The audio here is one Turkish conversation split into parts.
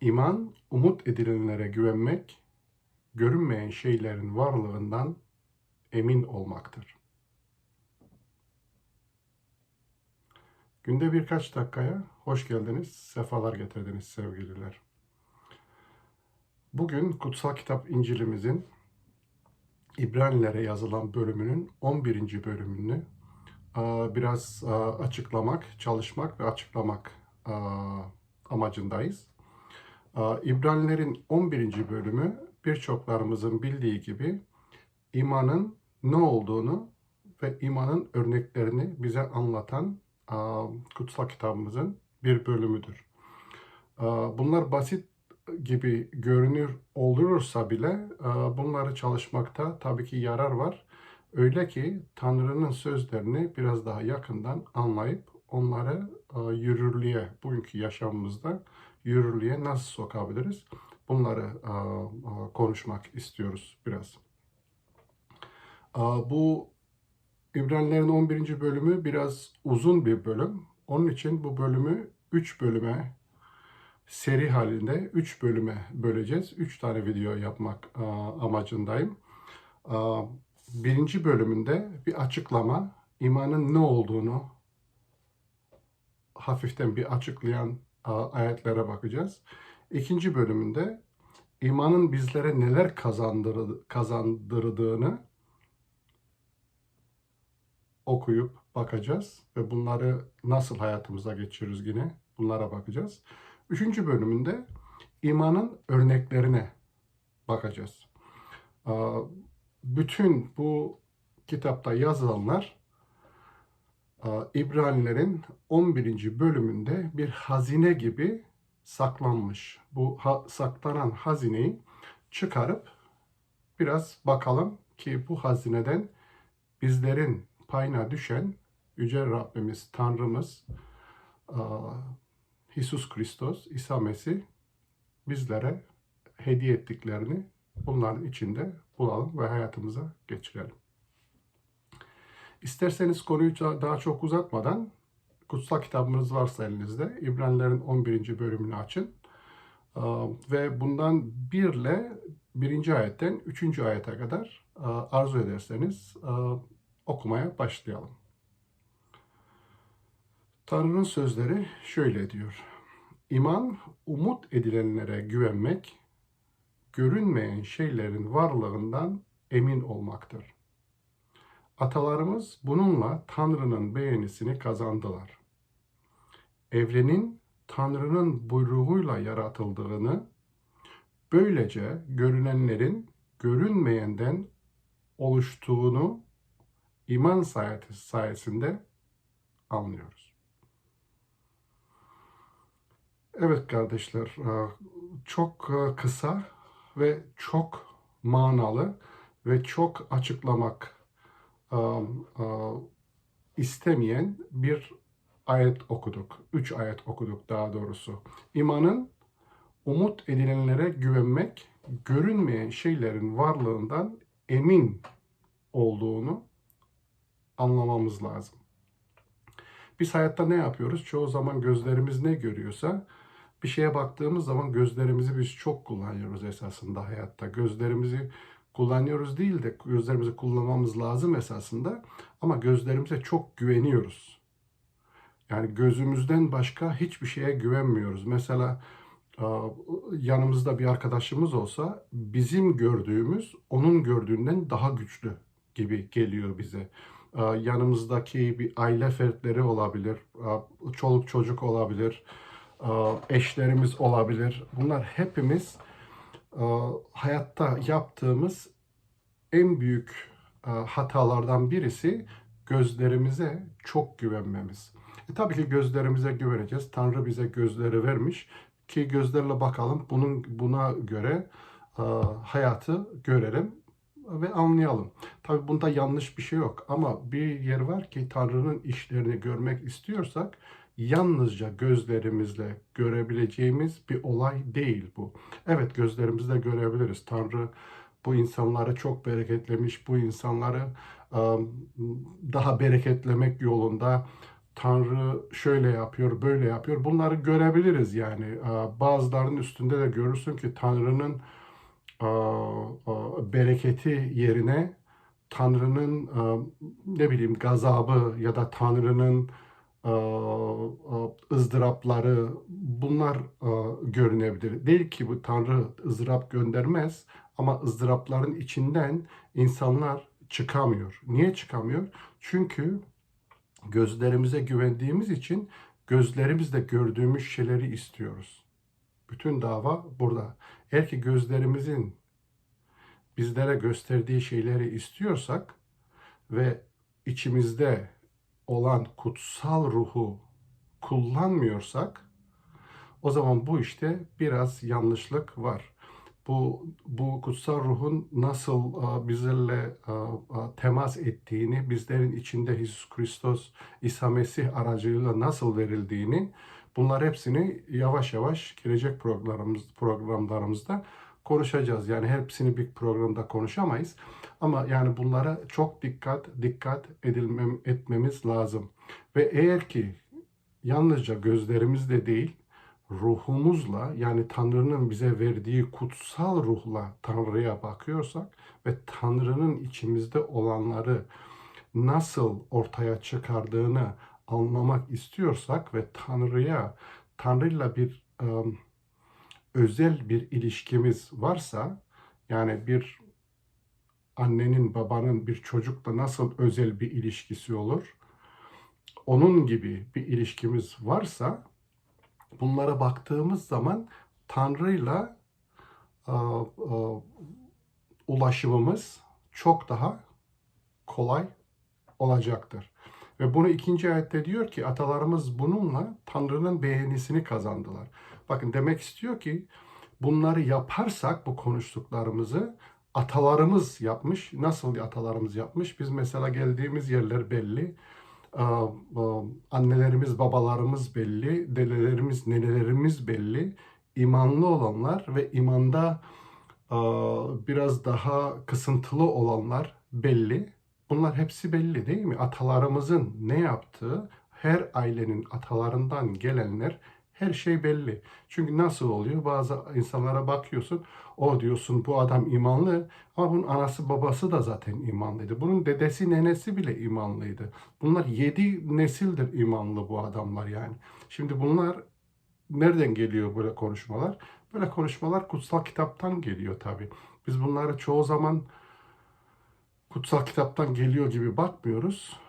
İman, umut edilenlere güvenmek, görünmeyen şeylerin varlığından emin olmaktır. Günde birkaç dakikaya hoş geldiniz, sefalar getirdiniz sevgililer. Bugün Kutsal Kitap İncil'imizin İbranilere yazılan bölümünün 11. bölümünü biraz açıklamak, çalışmak ve açıklamak amacındayız. İbranilerin 11. bölümü birçoklarımızın bildiği gibi imanın ne olduğunu ve imanın örneklerini bize anlatan kutsal kitabımızın bir bölümüdür. Bunlar basit gibi görünür olursa bile bunları çalışmakta tabii ki yarar var. Öyle ki Tanrı'nın sözlerini biraz daha yakından anlayıp onları yürürlüğe, bugünkü yaşamımızda yürürlüğe nasıl sokabiliriz? Bunları konuşmak istiyoruz biraz. Bu İbranilerin 11. bölümü biraz uzun bir bölüm. Onun için bu bölümü 3 bölüme seri halinde 3 bölüme böleceğiz. 3 tane video yapmak amacındayım. Birinci bölümünde bir açıklama, imanın ne olduğunu hafiften bir açıklayan ayetlere bakacağız. İkinci bölümünde imanın bizlere neler kazandırdığını okuyup bakacağız ve bunları nasıl hayatımıza geçiriyoruz yine bunlara bakacağız. Üçüncü bölümünde imanın örneklerine bakacağız. Bütün bu kitapta yazılanlar İbranilerin 11. bölümünde bir hazine gibi saklanmış. Bu ha, saklanan hazineyi çıkarıp biraz bakalım ki bu hazineden bizlerin payına düşen Yüce Rabbimiz, Tanrımız, Jesus Kristus, İsa Mesih bizlere hediye ettiklerini bunların içinde bulalım ve hayatımıza geçirelim. İsterseniz konuyu daha çok uzatmadan kutsal kitabınız varsa elinizde İbranilerin 11. bölümünü açın. Ve bundan 1 ile 1. ayetten 3. ayete kadar arzu ederseniz okumaya başlayalım. Tanrı'nın sözleri şöyle diyor. İman, umut edilenlere güvenmek, görünmeyen şeylerin varlığından emin olmaktır. Atalarımız bununla Tanrı'nın beğenisini kazandılar. Evrenin Tanrı'nın buyruğuyla yaratıldığını, böylece görünenlerin görünmeyenden oluştuğunu iman sayesinde anlıyoruz. Evet kardeşler, e, çok e, kısa ve çok manalı ve çok açıklamak istemeyen bir ayet okuduk. Üç ayet okuduk daha doğrusu. İmanın umut edilenlere güvenmek, görünmeyen şeylerin varlığından emin olduğunu anlamamız lazım. Biz hayatta ne yapıyoruz? Çoğu zaman gözlerimiz ne görüyorsa bir şeye baktığımız zaman gözlerimizi biz çok kullanıyoruz esasında hayatta. Gözlerimizi kullanıyoruz değil de gözlerimizi kullanmamız lazım esasında ama gözlerimize çok güveniyoruz. Yani gözümüzden başka hiçbir şeye güvenmiyoruz. Mesela yanımızda bir arkadaşımız olsa bizim gördüğümüz onun gördüğünden daha güçlü gibi geliyor bize. Yanımızdaki bir aile fertleri olabilir, çoluk çocuk olabilir, eşlerimiz olabilir. Bunlar hepimiz hayatta yaptığımız en büyük hatalardan birisi gözlerimize çok güvenmemiz. E, tabii ki gözlerimize güveneceğiz. Tanrı bize gözleri vermiş ki gözlerle bakalım bunun buna göre hayatı görelim ve anlayalım. Tabii bunda yanlış bir şey yok ama bir yer var ki Tanrı'nın işlerini görmek istiyorsak yalnızca gözlerimizle görebileceğimiz bir olay değil bu. Evet gözlerimizle görebiliriz. Tanrı bu insanları çok bereketlemiş. Bu insanları daha bereketlemek yolunda Tanrı şöyle yapıyor, böyle yapıyor. Bunları görebiliriz yani. Bazılarının üstünde de görürsün ki Tanrı'nın e, e, bereketi yerine Tanrı'nın ne bileyim gazabı ya da Tanrı'nın ızdırapları bunlar e, görünebilir. Değil ki bu Tanrı ızdırap göndermez ama ızdırapların içinden insanlar çıkamıyor. Niye çıkamıyor? Çünkü gözlerimize güvendiğimiz için gözlerimizle gördüğümüz şeyleri istiyoruz. Bütün dava burada. Eğer ki gözlerimizin bizlere gösterdiği şeyleri istiyorsak ve içimizde olan kutsal ruhu kullanmıyorsak o zaman bu işte biraz yanlışlık var. Bu bu kutsal ruhun nasıl e, bizlerle e, e, temas ettiğini, bizlerin içinde İsus Kristos, İsa Mesih aracılığıyla nasıl verildiğini bunlar hepsini yavaş yavaş gelecek programlarımız, programlarımızda konuşacağız. Yani hepsini bir programda konuşamayız. Ama yani bunlara çok dikkat dikkat edilmem, etmemiz lazım. Ve eğer ki yalnızca gözlerimizle değil, ruhumuzla yani Tanrı'nın bize verdiği kutsal ruhla Tanrı'ya bakıyorsak ve Tanrı'nın içimizde olanları nasıl ortaya çıkardığını anlamak istiyorsak ve Tanrı'ya Tanrı'yla bir um, özel bir ilişkimiz varsa yani bir annenin babanın bir çocukla nasıl özel bir ilişkisi olur? Onun gibi bir ilişkimiz varsa bunlara baktığımız zaman Tanrı'yla e, e, ulaşımımız çok daha kolay olacaktır. Ve bunu ikinci ayette diyor ki atalarımız bununla Tanrı'nın beğenisini kazandılar. Bakın demek istiyor ki bunları yaparsak bu konuştuklarımızı atalarımız yapmış. Nasıl atalarımız yapmış? Biz mesela geldiğimiz yerler belli. Annelerimiz, babalarımız belli. Dedelerimiz, nenelerimiz belli. İmanlı olanlar ve imanda biraz daha kısıntılı olanlar belli. Bunlar hepsi belli değil mi? Atalarımızın ne yaptığı, her ailenin atalarından gelenler her şey belli. Çünkü nasıl oluyor? Bazı insanlara bakıyorsun, o diyorsun bu adam imanlı ama bunun anası babası da zaten imanlıydı. Bunun dedesi nenesi bile imanlıydı. Bunlar yedi nesildir imanlı bu adamlar yani. Şimdi bunlar nereden geliyor böyle konuşmalar? Böyle konuşmalar kutsal kitaptan geliyor tabi. Biz bunları çoğu zaman kutsal kitaptan geliyor gibi bakmıyoruz.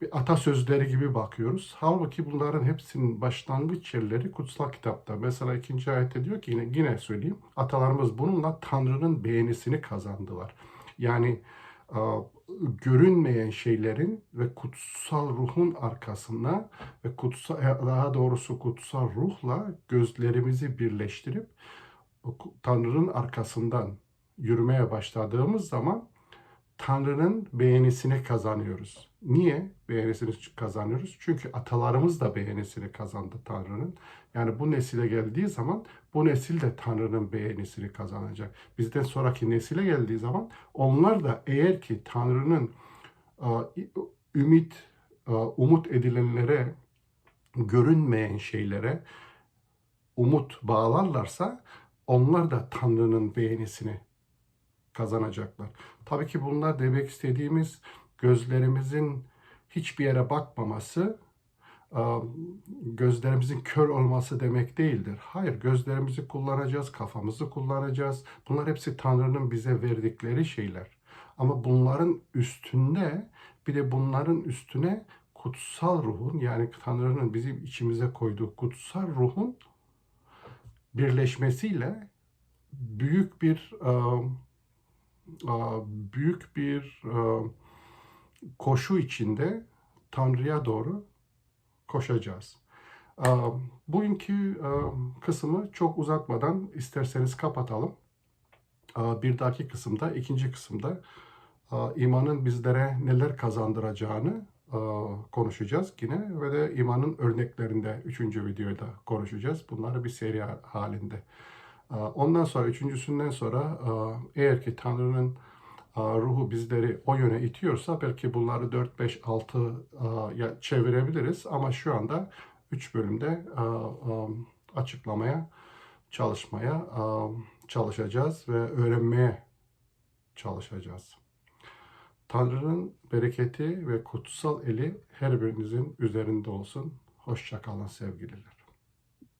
Bir atasözleri gibi bakıyoruz. Halbuki bunların hepsinin başlangıç yerleri kutsal kitapta. Mesela ikinci ayette diyor ki yine, yine söyleyeyim. Atalarımız bununla Tanrı'nın beğenisini kazandılar. Yani görünmeyen şeylerin ve kutsal ruhun arkasında ve kutsal daha doğrusu kutsal ruhla gözlerimizi birleştirip Tanrı'nın arkasından yürümeye başladığımız zaman Tanrı'nın beğenisini kazanıyoruz. Niye beğenisini kazanıyoruz? Çünkü atalarımız da beğenisini kazandı Tanrı'nın. Yani bu nesile geldiği zaman bu nesil de Tanrı'nın beğenisini kazanacak. Bizden sonraki nesile geldiği zaman onlar da eğer ki Tanrı'nın ümit, umut edilenlere, görünmeyen şeylere umut bağlarlarsa onlar da Tanrı'nın beğenisini kazanacaklar. Tabii ki bunlar demek istediğimiz gözlerimizin hiçbir yere bakmaması, gözlerimizin kör olması demek değildir. Hayır, gözlerimizi kullanacağız, kafamızı kullanacağız. Bunlar hepsi Tanrı'nın bize verdikleri şeyler. Ama bunların üstünde bir de bunların üstüne kutsal ruhun yani Tanrı'nın bizim içimize koyduğu kutsal ruhun birleşmesiyle büyük bir büyük bir koşu içinde Tanrı'ya doğru koşacağız. Bugünkü kısmı çok uzatmadan isterseniz kapatalım. Bir dahaki kısımda, ikinci kısımda imanın bizlere neler kazandıracağını konuşacağız yine ve de imanın örneklerinde üçüncü videoda konuşacağız. Bunları bir seri halinde. Ondan sonra üçüncüsünden sonra eğer ki Tanrı'nın ruhu bizleri o yöne itiyorsa belki bunları 4, 5, 6 a, ya çevirebiliriz. Ama şu anda 3 bölümde açıklamaya, çalışmaya çalışacağız ve öğrenmeye çalışacağız. Tanrı'nın bereketi ve kutsal eli her birinizin üzerinde olsun. Hoşçakalın sevgililer.